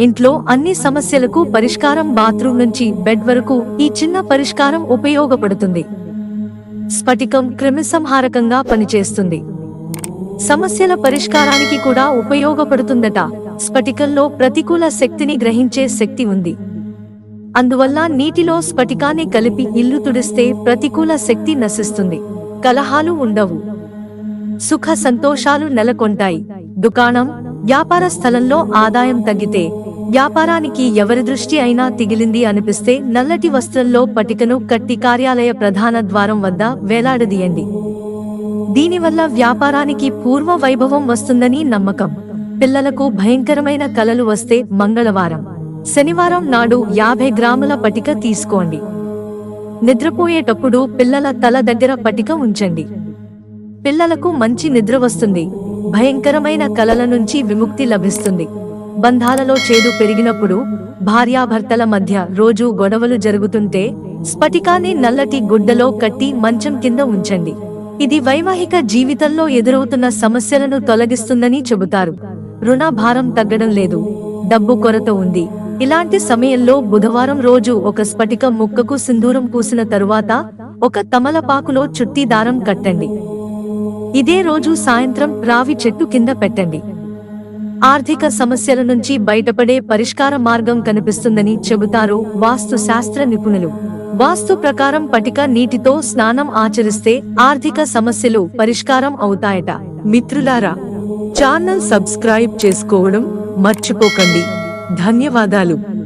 ఇంట్లో అన్ని సమస్యలకు పరిష్కారం బాత్రూమ్ నుంచి బెడ్ వరకు ఈ చిన్న పరిష్కారం ఉపయోగపడుతుంది. స్ఫటికం క్రిమిసంహారకంగా పనిచేస్తుంది. సమస్యల పరిష్కారానికి కూడా ఉపయోగపడుతుందట. స్ఫటికంలో ప్రతికూల శక్తిని గ్రహించే శక్తి ఉంది. అందువల్ల నీటిలో స్ఫటికాన్ని కలిపి ఇల్లు తుడిస్తే ప్రతికూల శక్తి నశిస్తుంది. కలహాలు ఉండవు. సుఖ సంతోషాలు నెలకొంటాయి. దుకాణం వ్యాపార స్థలంలో ఆదాయం తగ్గితే వ్యాపారానికి ఎవరి దృష్టి అయినా తిగిలింది అనిపిస్తే నల్లటి వస్త్రంలో పటికను కట్టి కార్యాలయ ప్రధాన ద్వారం వద్ద వేలాడదీయండి. దీనివల్ల వ్యాపారానికి పూర్వ వైభవం వస్తుందని నమ్మకం. పిల్లలకు భయంకరమైన కలలు వస్తే మంగళవారం. శనివారం నాడు యాభై గ్రాముల పటిక తీసుకోండి. నిద్రపోయేటప్పుడు పిల్లల తల దగ్గర పటిక ఉంచండి. పిల్లలకు మంచి నిద్ర వస్తుంది. భయంకరమైన కలల నుంచి విముక్తి లభిస్తుంది. బంధాలలో చేదు పెరిగినప్పుడు భార్యాభర్తల మధ్య రోజు గొడవలు జరుగుతుంటే స్ఫటికాన్ని నల్లటి గుడ్డలో కట్టి మంచం కింద ఉంచండి. ఇది వైవాహిక జీవితంలో ఎదురవుతున్న సమస్యలను తొలగిస్తుందని చెబుతారు. రుణ భారం తగ్గడం లేదు. డబ్బు కొరత ఉంది. ఇలాంటి సమయంలో బుధవారం రోజు ఒక స్ఫటిక ముక్కకు సింధూరం పూసిన తరువాత ఒక తమలపాకులో చుట్టి దారం కట్టండి. ఇదే రోజు సాయంత్రం రావి చెట్టు కింద పెట్టండి. ఆర్థిక సమస్యల నుంచి బయటపడే పరిష్కార మార్గం కనిపిస్తుందని చెబుతారు వాస్తు శాస్త్ర నిపుణులు. వాస్తు ప్రకారం పటిక నీటితో స్నానం ఆచరిస్తే ఆర్థిక సమస్యలు పరిష్కారం అవుతాయట. మిత్రులారా ఛానల్ సబ్స్క్రైబ్ చేసుకోవడం మర్చిపోకండి. ధన్యవాదాలు.